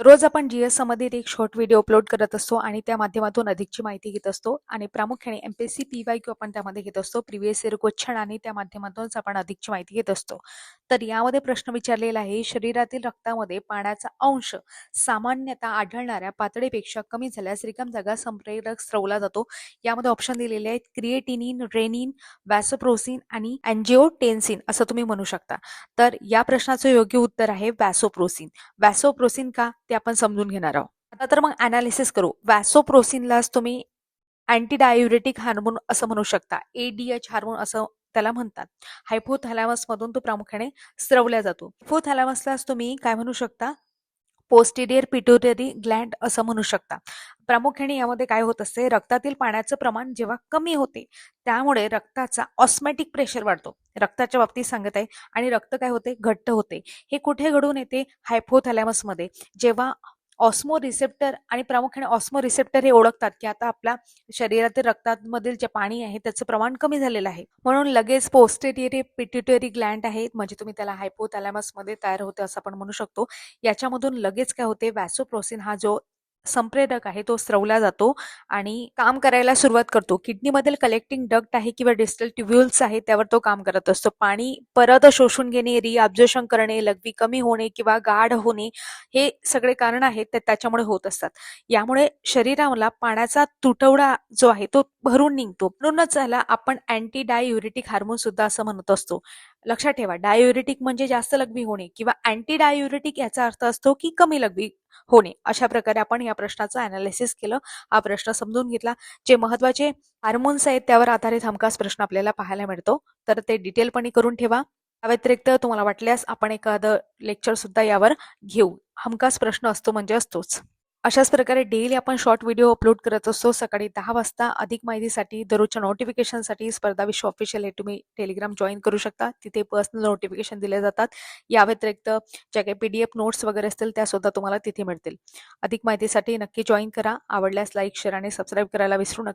रोज आपण जी संबंधित एक शॉर्ट व्हिडिओ अपलोड करत असतो आणि त्या माध्यमातून अधिकची माहिती घेत असतो. आणि प्रामुख्याने M P S C P Y Q आपण त्यामध्ये घेत असतो. प्रिव्हियस इयर क्वेश्चन आणि त्या माध्यमातूनच आपण अधिकची माहिती घेत असतो. तर यामध्ये प्रश्न विचारलेला आहे शरीरातील रक्तामध्ये पाण्याचा अंश सामान्यतः आढळणाऱ्या पातळीपेक्षा कमी झाल्यास रिकाम जागा संप्रेरक स्रवला जातो. यामध्ये ऑप्शन दिलेले आहेत क्रिएटिनिन रेनिन वॅसोप्रोसिन आणि अँजिओटेन्सिन असं तुम्ही म्हणू शकता. तर या प्रश्नाचं योग्य उत्तर आहे वॅसोप्रोसिन वॅसोप्रोसिन का? ते आपण समजून घेणार आहोत. आता तर मग अनालिसिस करू. वॅसोप्रोसिनलाच तुम्ही अँटी डायुरेटिक हार्मोन असं म्हणू शकता. एडीएच हार्मोन असं त्याला म्हणतात. हायपोथॅलॅमस मधून तो प्रामुख्याने स्रवल्या जातो. हायपोथॅलॅमसलाच तुम्ही काय म्हणू शकता? पोस्टिरियर पिट्युटरी ग्लँड असं म्हणू शकता. प्रामुख्याने यामध्ये काय होत असते? रक्तातील पाण्याचं प्रमाण जेव्हा कमी होते त्यामुळे रक्ताचा ऑस्मॅटिक प्रेशर वाढतो. रक्ताच्या बाबतीत सांगत आहे. आणि रक्त काय होते? घट्ट होते. हे कुठे घडून येते? हायपोथॅलॅमसमध्ये जेव्हा ऑस्मो रिसेप्टर आणि प्रामुख्याने ऑस्मो रिसेप्टर हे ओळखतात की आता आपल्या शरीरातील रक्तामधील जे पाणी आहे त्याचं प्रमाण कमी झालेलं आहे. म्हणून लगेच पोस्टेरियरी पिट्युटरी ग्लँड आहे म्हणजे तुम्ही त्याला हायपोथॅलॅमसमध्ये तयार होते असं आपण म्हणू शकतो. याच्यामधून लगेच काय होते वॅसोप्रोसिन हा जो संप्रेरक आहे तो स्रवला जातो आणि काम करायला सुरुवात करतो. किडनीमधील कलेक्टिंग डक्ट आहे किंवा डिस्टल ट्युब्युल्स आहे त्यावर तो काम करत असतो. पाणी परत शोषून घेणे रिअब्झर्शन करणे लघवी कमी होणे किंवा गाढ होणे हे सगळे कारण आहेत ते त्याच्यामुळे होत असतात. यामुळे शरीराला पाण्याचा तुटवडा जो आहे तो भरून निघतो. म्हणूनच त्याला आपण अँटी डायुरिटिक हार्मोन सुद्धा असं म्हणत असतो. लक्षात ठेवा डायुरिटिक म्हणजे जास्त लघवी होणे किंवा अँटी डायुरिटिक याचा अर्थ असतो की कमी लघवी होणे. अशा प्रकारे आपण या प्रश्नाचं अनालिसिस केलं हा प्रश्न समजून घेतला. जे महत्त्वाचे हार्मोन्स आहेत त्यावर आधारित हमखास प्रश्न आपल्याला पाहायला मिळतो. तर ते डिटेलपणे करून ठेवा. या व्यतिरिक्त तुम्हाला वाटल्यास आपण एखादं लेक्चर सुद्धा यावर घेऊ. हमखास प्रश्न असतो म्हणजे असतोच. अशाच प्रकारे डेली आपण शॉर्ट व्हिडिओ अपलोड करत असतो. सकाळी दहा वाजता अधिक माहितीसाठी दररोजच्या नोटिफिकेशनसाठी स्पर्धा विश्व ऑफिशियल हे तुम्ही टेलिग्राम जॉईन करू शकता. तिथे पर्सनल नोटिफिकेशन दिले जातात. या व्यतिरिक्त ज्या काही पी डी एफ नोट्स वगैरे असतील त्या सुद्धा तुम्हाला तिथे मिळतील. अधिक माहितीसाठी नक्की जॉईन करा. आवडल्यास लाईक शेअर आणि सबस्क्राईब करायला विसरू नका.